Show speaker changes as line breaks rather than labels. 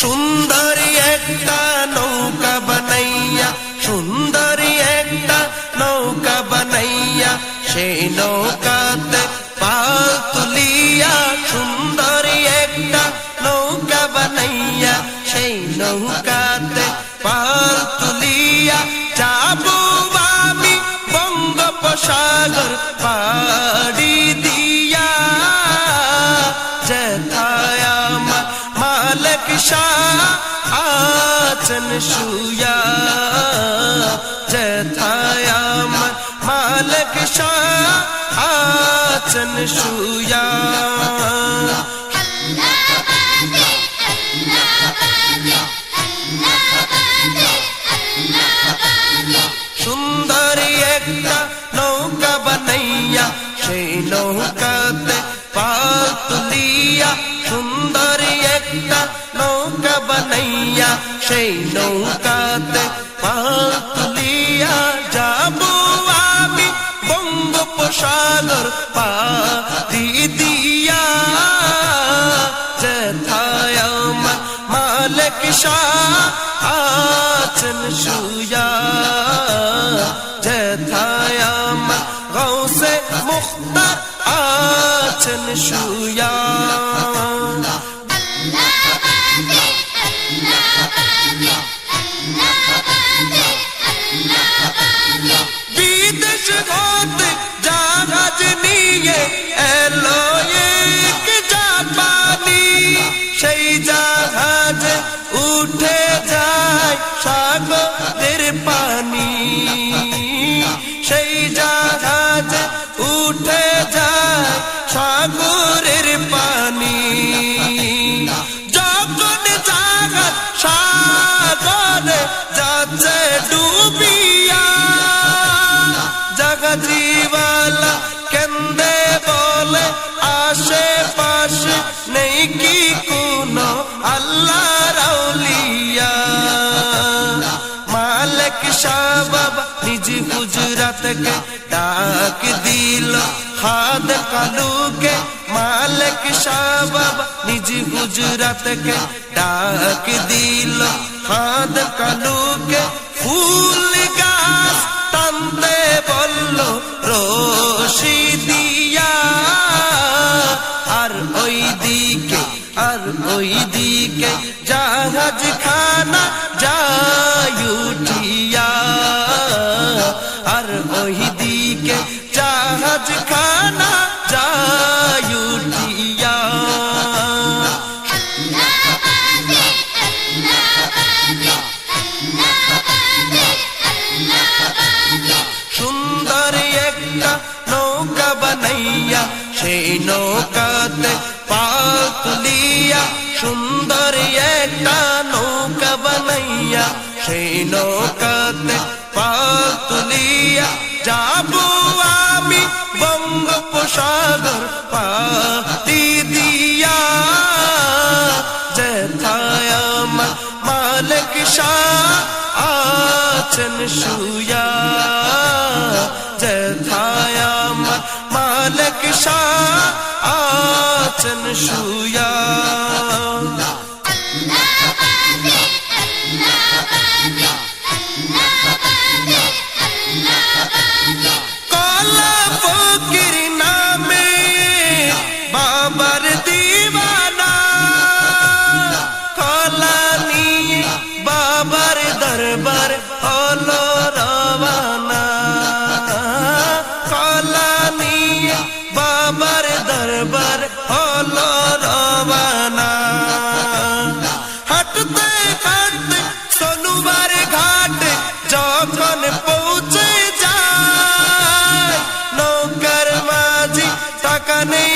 সুন্দরী একটা নৌকা বানাইয়া, সুন্দরী একটা নৌকা বানাইয়া সেই নৌকাতে পাল তুলিয়া, সুন্দরী একটা নৌকা বানাইয়া, সেই নৌকাতে শুয়া যেথায় আমার মালিক শাহ আছেন শুয়া। সুন্দরী একটা নৌকা বানাইয়া সেই নৌকাতে সেই নৌকাতে পাল তুলিয়া যাব আমি বঙ্গোপসাগর পাদি দিয়া। যেথায় আমার মালিক শাহ আছেন শুয়া যেথায় আমার গৌসে মুখতার আছেন শুয়া সেই জাহাজে গুজরাতকে ডাক দিল। হাদ কালুকে মালিক শাহ বাবা নিজ গুজরাতকে ডাক দিল। হাদ কালুকে ফুল গাছ টানতে বলল, রশি দিয়া, আর ওই দিকে, আর ওই দিকে জাহাজ খানা যায় উঠিয়া। জাহাজ খানা যায় উঠিয়া সুন্দর একটা নৌকা বানাইয়া সেই নৌকাতে পাল তুলিয়া সুন্দর একটা নৌকা বানাইয়া সেই নৌকাতে পাল যাব বঙ্গোপসাগর পাতি দিয়া, যেথায় আমার মালিক শাহ আছেন শুয়া যেথায় আমার মালিক শাহ আছেন শুয়া কলা দরবার হলো রবানা কলা বাবার দরবার হলো রবানা হাঁটতে হাঁটতে সোনুবার ঘাটে যখন পৌঁছে যায়, নৌকার মাঝি নেই